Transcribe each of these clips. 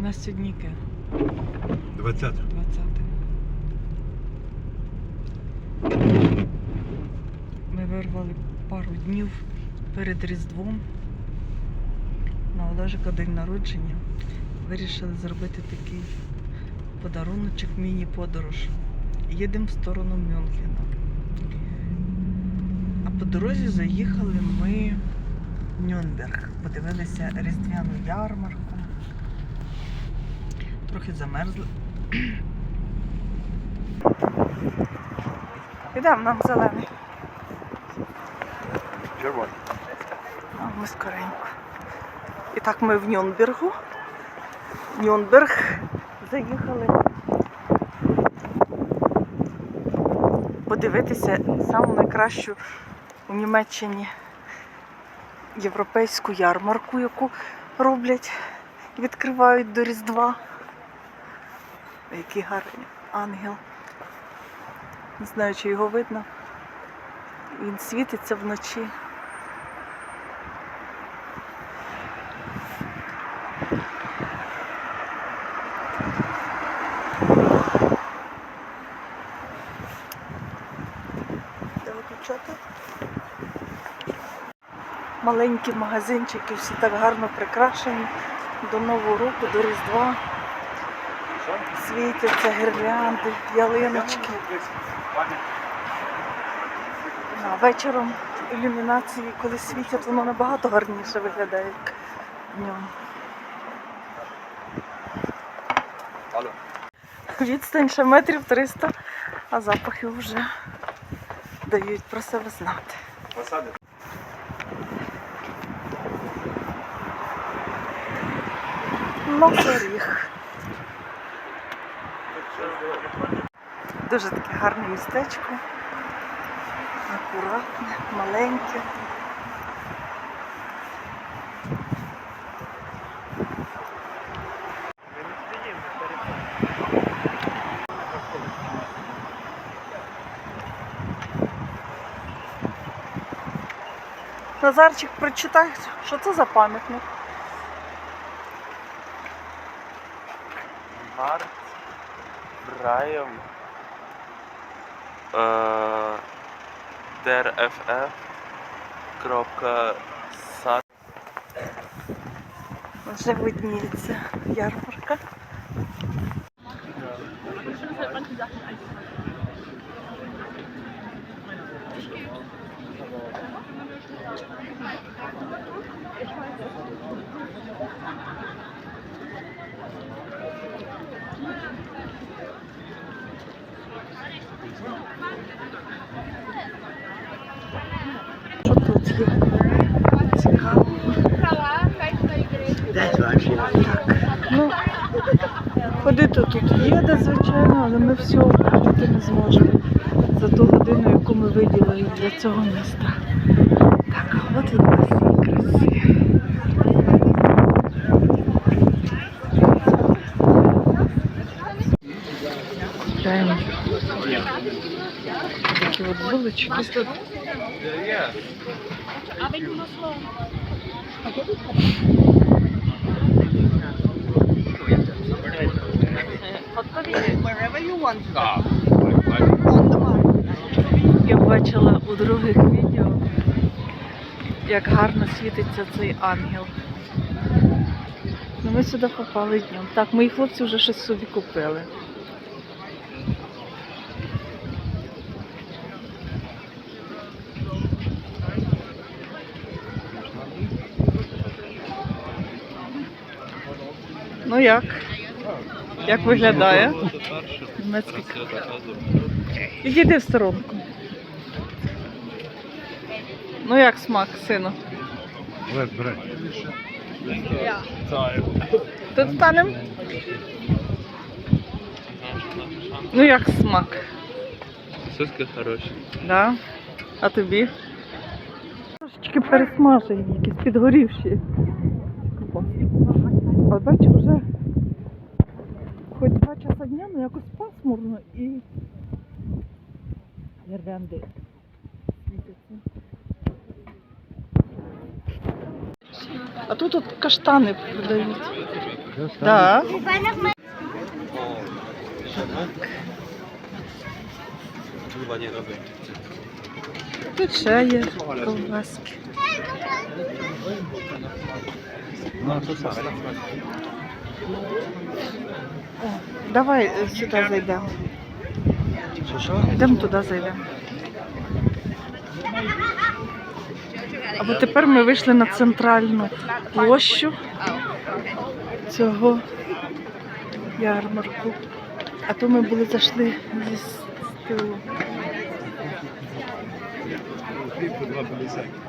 У нас сьогодні яке? 20. 20. Ми вирвали пару днів перед Різдвом. На Олежика день народження. Вирішили зробити такий подаруночок, міні-подорож. Їдемо в сторону Мюнхена. А по дорозі заїхали ми в Нюнберг. Подивилися різдвяну ярмарку. Трохи замерзли. Ідемо нам зелений. Червоний. А ми скоренько. І так ми в Нюнбергу. Нюнберг заїхали подивитися саму найкращу у Німеччині європейську ярмарку, яку роблять відкривають до Різдва. Який гарний ангел. Не знаю, чи його видно. Він світиться вночі. Маленькі магазинчики, всі так гарно прикрашені до Нового року, до Різдва. Світяться гірлянди, ялиночки. А вечором ілюмінації, коли світять, воно набагато гарніше виглядає як днем. Відстань ще метрів 300, а запахи вже дають про себе знати. Посади. Носоріг. Дуже таке гарне містечко. Акуратне, маленьке. Назарчик, прочитай, що це за пам'ятник? Март Брайом drff.san Вже видніється ярмарка. Thank you. Що тут є? Цікаво. Ну, ходити тут є, де, звичайно, але ми всього ходити не зможемо за ту годину, яку ми виділили для цього міста. Так, от і нас є краси. Купляємо такі от булочки. Я бачила у других відео, як гарно світиться цей ангел. Ну, ми сюди попали днем. Так, мої хлопці вже щось собі купили. Ну як? Як виглядає? Німецький в сторонку. Ну як смак, сину? Тут станемо? Ну як смак? Соски хороші. Да? А тобі? Трошечки пересмажені, якісь підгорівші. А бачу, вже хоч два часа дня, ну якось пасмурно і гірлянди світяться. А тут от каштани продають. Да. Тут ще є ковбаски. О, давай е, сюди зайдемо. Йдемо туди зайдемо. Або тепер ми вийшли на центральну площу цього ярмарку. А то ми були зайшли зі стилу.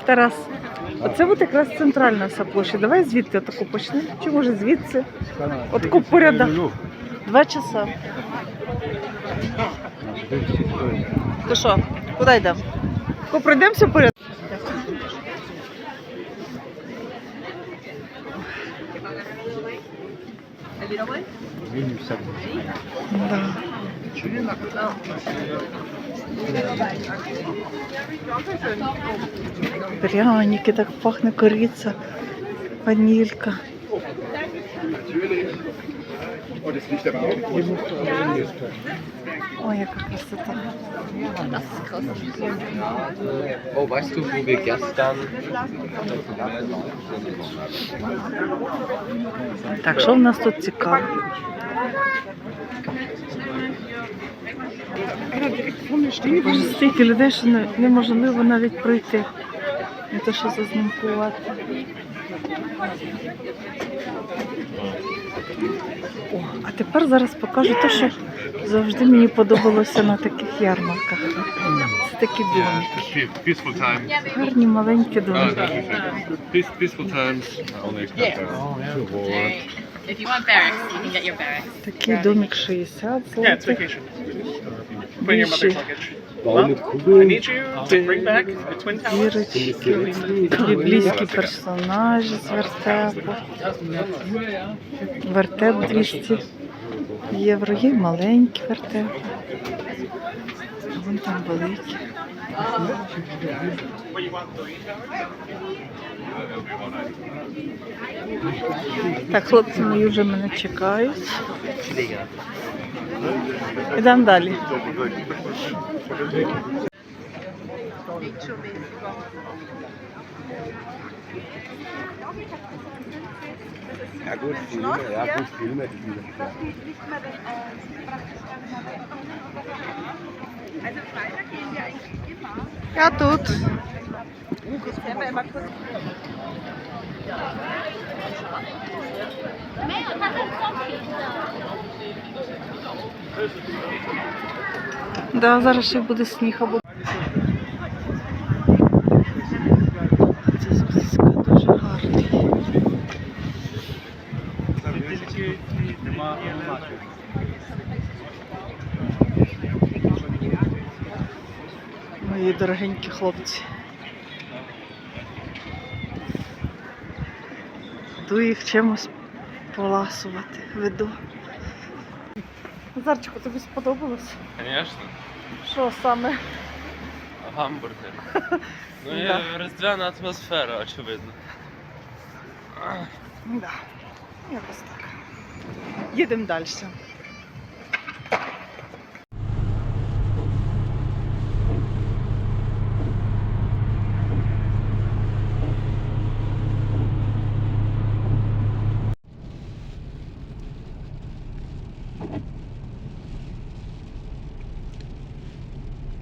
Тарас, оце от якраз центральна вся площа. Давай звідти таку почнемо. Чи може звідси? От таку по. Два часа. То що, куди йдемо? Пройдемося поряд? Да. Пряники, так пахне кориця, ванілька. Ой, яка красота. Oh, weißt du, wo wir gestern. Так, що в нас тут цікаво? Боже, стільки людей, що неможливо навіть пройти. Не те, що зазнімкувати. О, а тепер зараз покажу те, що завжди мені подобалося на таких ярмарках. Це такі домики. Гарні маленькі домики. Get your barracks. Такий домик 60 злотих. Більші біблійські персонажі з вертепу. Вертеп 200 євро. Є маленькі вертепи. Вон там великі. Так, хлопці мої вже мене чекають. E Dandali. Deixa eu ver se Agostinho, Agostinho é filha. É tudo. Meu, tá dando conquista. Да, зараз ще буде сніг або. Мої дорогенькі хлопці. Йду їх чимось поласувати. Веду. Назарчику, тобі сподобалось? Звісно. Що саме? Гамбургер. Ну і Да. різдвяна атмосфера, очевидно. Да. Якось так. Їдемо далі.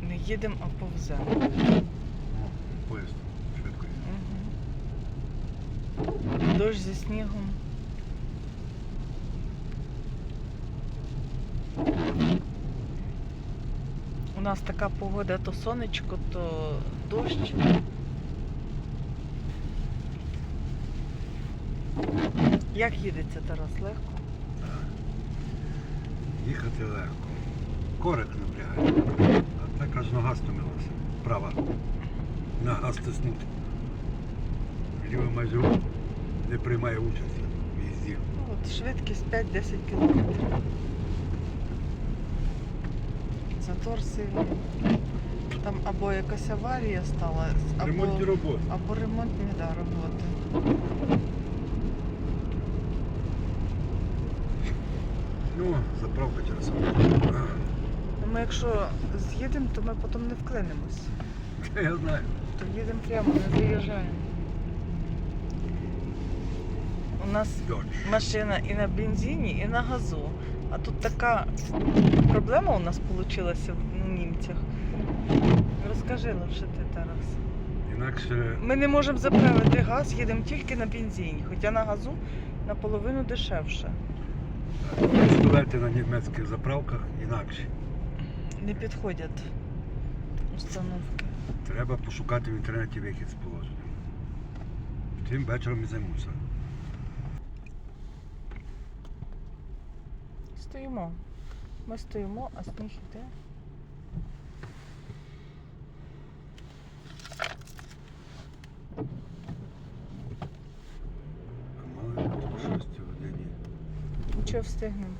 Не їдемо, а повземо. Поїзд. Швидко. Мгм. Дощ зі снігом. У нас така погода, то сонечко, то дощ. Як їдеться Тарас? Легко? Їхати легко. Корик напрягає газ томилася. Права. На газ тиснути. Лівий мазюк не приймає участі в їзді. От Швидкість 5-10 кілометрів. Затор сильний. Там або якась аварія стала, або ремонтні роботи. Або ремонтні да, роботи. Ну, заправка через. Ми якщо з'їдемо, то ми потім не вклинемось. Я знаю. То їдемо прямо, не заїжджаємо. У нас машина і на бензині, і на газу. А тут така проблема у нас вийшла в німцях. Розкажи лише ти, Тарас. Інакше Ми не можемо заправити газ, їдемо тільки на бензині, хоча на газу наполовину дешевше. пістолети на німецьких заправках інакше. Не підходять установки. Треба пошукати в інтернеті вихід з положення. Тим вечором і займуся. Стоїмо. Ми стоїмо, а сніг іде. Мали бути о 6 годині. Нічого встигнемо.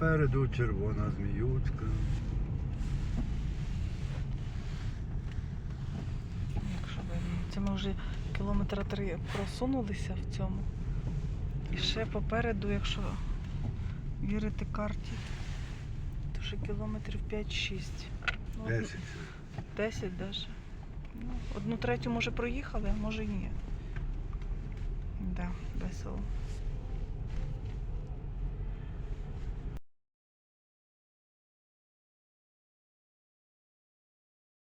А спереду червона зміючка. Якщо видно. Це ми вже кілометра три просунулися в цьому. І ще попереду, якщо вірити карті, то ще кілометрів 5-6. Ну, одну- 10. 10 даже. Ну, одну третю може проїхали, а може і ні. Да, весело.